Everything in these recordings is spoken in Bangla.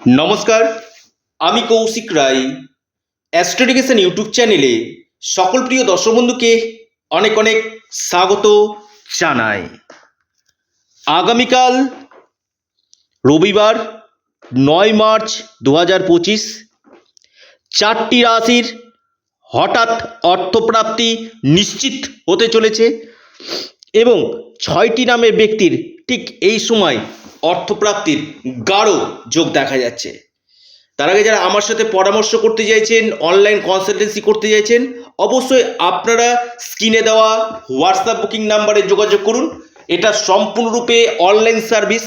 নমস্কার, আমি কৌশিক রায়। অ্যাস্ট্রোডিকেশন ইউটিউব চ্যানেলে সকল প্রিয় দর্শক বন্ধুকে অনেক অনেক স্বাগত জানাই। আগামীকাল রবিবার, নয় মার্চ দু হাজার পঁচিশ, চারটি রাশির হঠাৎ অর্থপ্রাপ্তি নিশ্চিত হতে চলেছে এবং ছয়টি নামের ব্যক্তির ঠিক এই সময় অর্থপ্রাপ্তির গাঢ় যোগ দেখা যাচ্ছে। তার আগে যারা আমার সাথে পরামর্শ করতে চাইছেন অনলাইন কনসালটেন্সি করতে চাইছেন, অবশ্যই আপনারা স্ক্রিনে দেওয়া হোয়াটসঅ্যাপ বুকিং নাম্বারে যোগাযোগ করুন। এটা সম্পূর্ণরূপে অনলাইন সার্ভিস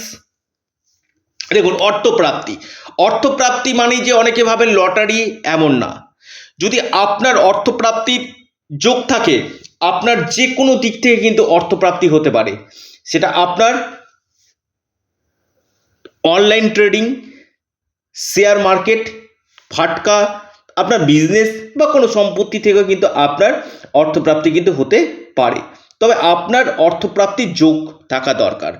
দেখুন, অর্থপ্রাপ্তি। অর্থপ্রাপ্তি মানেই যে অনেকে ভাবেন লটারি এমন না। যদি আপনার অর্থপ্রাপ্তির যোগ থাকে, আপনার যে কোনো দিক থেকে কিন্তু অর্থপ্রাপ্তি হতে পারে। সেটা আপনার অনলাইন ট্রেডিং শেয়ার মার্কেট ফাটকা, আপনার বিজনেস বা কোনো সম্পত্তি থেকেও কিন্তু আপনার অর্থপ্রাপ্তি কিন্তু হতে পারে। তবে আপনার অর্থপ্রাপ্তির যোগ থাকা দরকার।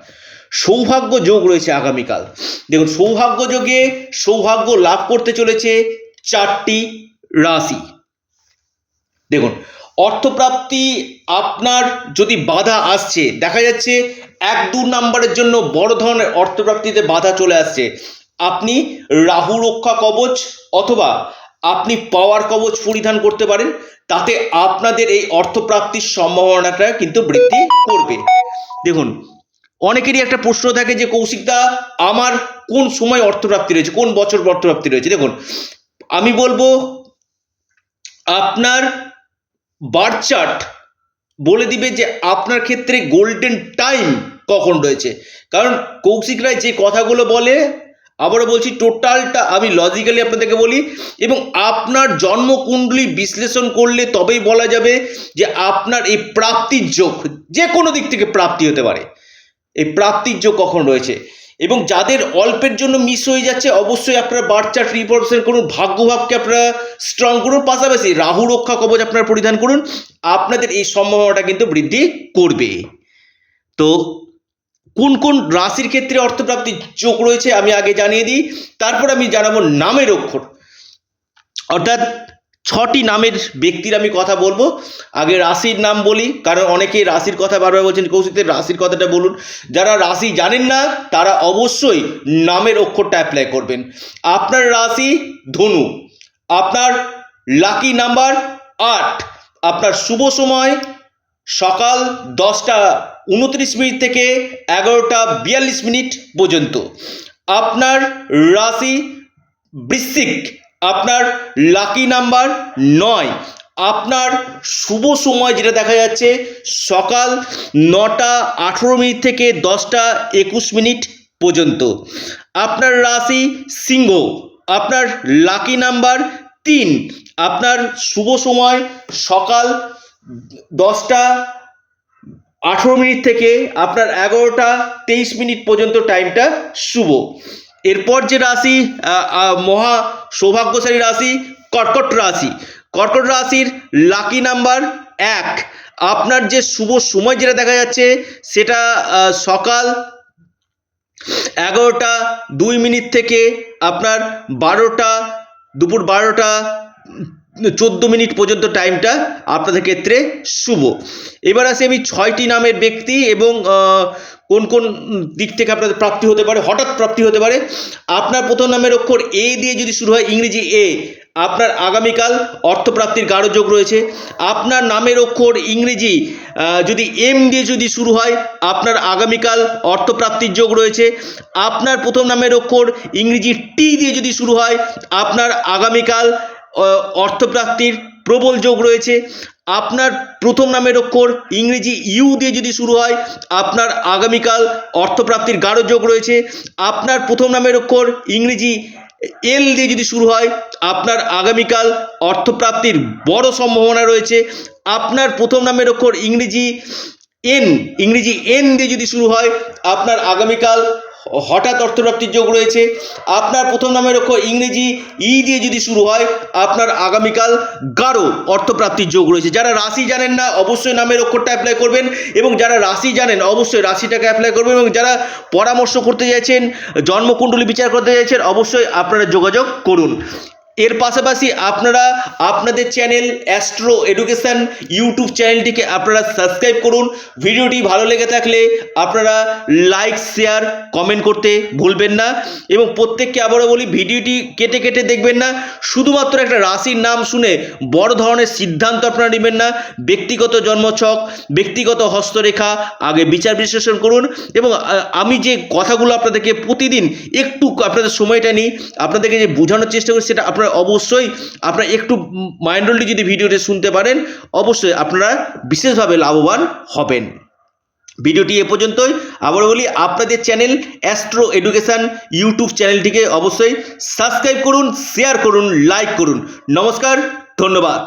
সৌভাগ্য যোগ রয়েছে আগামীকাল। দেখুন, সৌভাগ্য যোগে সৌভাগ্য লাভ করতে চলেছে চারটি রাশি। দেখুন, অর্থপ্রাপ্তি আপনার যদি বাধা আসছে, দেখা যাচ্ছে এক দু নাম্বারের জন্য বড় ধরনের অর্থপ্রাপ্তিতে বাধা চলে আসছে। আপনি রাহু রক্ষা কবচ অথবা আপনি পাওয়ার কবচ পরিধান করতে পারেন, তাতে আপনাদের এই অর্থপ্রাপ্তির সম্ভাবনাটা কিন্তু বৃদ্ধি করবে। দেখুন, অনেকেরই একটা প্রশ্ন থাকে যে কৌশিকদা আমার কোন সময় অর্থপ্রাপ্তি রয়েছে? কোন বছর অর্থপ্রাপ্তি রয়েছে? দেখুন, আমি বলব, আপনার বার্থ চার্ট বলে দিবে যে, আপনার ক্ষেত্রে গোল্ডেন টাইম কখন রয়েছে? কারণ কৌশিক রায় যে কথাগুলো বলে, আবারও বলছি টোটালটা আমি লজিক্যালি আপনাদেরকে বলি, এবং আপনার জন্মকুণ্ডলী বিশ্লেষণ করলে তবেই বলা যাবে যে আপনার এই প্রাপ্তির যোগ, যে কোনো দিক থেকে প্রাপ্তি হতে পারে, এই প্রাপ্তির যোগ কখন রয়েছে? এবং যাদের অল্পের জন্য মিস হয়ে যাচ্ছে, অবশ্যই আপনারা বার্থ চার্ট রিপোর্টসের করুন ভাগ্যভাবকে আপনারা স্ট্রং করুন, পাশাপাশি রাহু রক্ষা কবচ আপনারা পরিধান করুন, আপনাদের এই সম্ভাবনাটা কিন্তু বৃদ্ধি করবে। তো কোন কোন রাশির ক্ষেত্রে অর্থপ্রাপ্তির যোগ রয়েছে আমি আগে জানিয়ে দিই। তারপর আমি জানাব নামের অক্ষর। অর্থাৎ ছটি নামের ব্যক্তির আমি কথা বলব। আগে রাশির নাম বলি, কারণ অনেকে রাশির কথা বারবার বলছেন কৌশিকদের রাশির কথাটা বলুন। যারা রাশি জানেন না, তারা অবশ্যই নামের অক্ষরটা অ্যাপ্লাই করবেন। আপনার রাশি ধনু, আপনার লাকি নাম্বার আট, আপনার শুভ সময় সকাল দশটা উনত্রিশ মিনিট থেকে এগারোটা বিয়াল্লিশ মিনিট পর্যন্ত। আপনার রাশি বৃশ্চিক, আপনার লাকি নাম্বার নয়। আপনার শুভ সময় যেটা দেখা যাচ্ছে, সকাল নটা আঠেরো মিনিট থেকে দশটা একুশ মিনিট পর্যন্ত। আপনার রাশি সিংহ, আপনার লাকি নাম্বার তিন। আপনার শুভ সময় সকাল দশটা আঠেরো মিনিট থেকে আপনার এগারোটা তেইশ মিনিট পর্যন্ত টাইমটা শুভ। এরপর যে রাশি মহা সৌভাগ্যশালী রাশি, কর্কট রাশি। কর্কট রাশির লাকি নাম্বার এক। আপনার যে শুভ সময় যেটা দেখা যাচ্ছে, সেটা সকাল এগারোটা দুই মিনিট থেকে আপনার বারোটা, দুপুর বারোটা চোদ্দ মিনিট পর্যন্ত টাইমটা আপনাদের ক্ষেত্রে শুভ। এবার আসি আমি ছয়টি নামের ব্যক্তি এবং কোন কোন দিক থেকে আপনাদের প্রাপ্তি হতে পারে, হঠাৎ প্রাপ্তি হতে পারে। আপনার প্রথম নামের অক্ষর এ দিয়ে যদি শুরু হয়, ইংরেজি এ আপনার আগামীকাল অর্থপ্রাপ্তির গাঢ় যোগ রয়েছে। আপনার নামের অক্ষর ইংরেজি যদি এম দিয়ে যদি শুরু হয়, আপনার আগামীকাল অর্থপ্রাপ্তির যোগ রয়েছে। আপনার প্রথম নামের অক্ষর ইংরেজি টি দিয়ে যদি শুরু হয়, আপনার আগামীকাল অর্থপ্রাপ্তির প্রবল যোগ রয়েছে। আপনার প্রথম নামের অক্ষর ইংরেজি ইউ দিয়ে যদি শুরু হয়, আপনার আগামীকাল অর্থপ্রাপ্তির গাঢ় যোগ রয়েছে। আপনার প্রথম নামের অক্ষর ইংরেজি এল দিয়ে যদি শুরু হয়, আপনার আগামীকাল অর্থপ্রাপ্তির বড় সম্ভাবনা রয়েছে। আপনার প্রথম নামের অক্ষর ইংরেজি এন ইংরেজি এন দিয়ে যদি শুরু হয়, আপনার আগামীকাল হঠাৎ অর্থপ্রাপ্তির যোগ রয়েছে। আপনার প্রথম নামের অক্ষর ইংরেজি ই দিয়ে যদি শুরু হয়, আপনার আগামীকাল গাঢ় অর্থপ্রাপ্তির যোগ রয়েছে। যারা রাশি জানেন না, অবশ্যই নামের অক্ষরটা অ্যাপ্লাই করবেন এবং যারা রাশি জানেন, অবশ্যই রাশিটাকে অ্যাপ্লাই করবেন এবং যারা পরামর্শ করতে চাইছেন, জন্মকুণ্ডলী বিচার করতে চাইছেন, অবশ্যই আপনারা যোগাযোগ করুন। এর পাশাপাশি আপনারা আপনাদের চ্যানেল অ্যাস্ট্রো এডুকেশন ইউটিউব চ্যানেলটিকে আপনারা সাবস্ক্রাইব করুন। ভিডিওটি ভালো লেগে থাকলে আপনারা লাইক, শেয়ার, কমেন্ট করতে ভুলবেন না। এবং প্রত্যেককে আবারও বলি, ভিডিওটি কেটে কেটে দেখবেন না। শুধুমাত্র একটা রাশির নাম শুনে বড় ধরনের সিদ্ধান্ত আপনারা নেবেন না। ব্যক্তিগত জন্মছক, ব্যক্তিগত হস্তরেখা, আগে বিচার বিশ্লেষণ করুন। এবং আমি যে কথাগুলো আপনাদেরকে প্রতিদিন একটু আপনাদের সময়টা নিই, আপনাদেরকে যে বোঝানোর চেষ্টা করি, সেটা আপনারা অবশ্যই আপনারা একটু মাইন্ডলি যদি ভিডিওটি শুনতে পারেন, অবশ্যই আপনারা বিশেষভাবে লাভবান হবেন। ভিডিওটি এ পর্যন্তই। আবার বলি, আপনাদের চ্যানেল অ্যাস্ট্রো এডুকেশান ইউটিউব চ্যানেলটিকে অবশ্যই সাবস্ক্রাইব করুন শেয়ার করুন লাইক করুন। নমস্কার, ধন্যবাদ।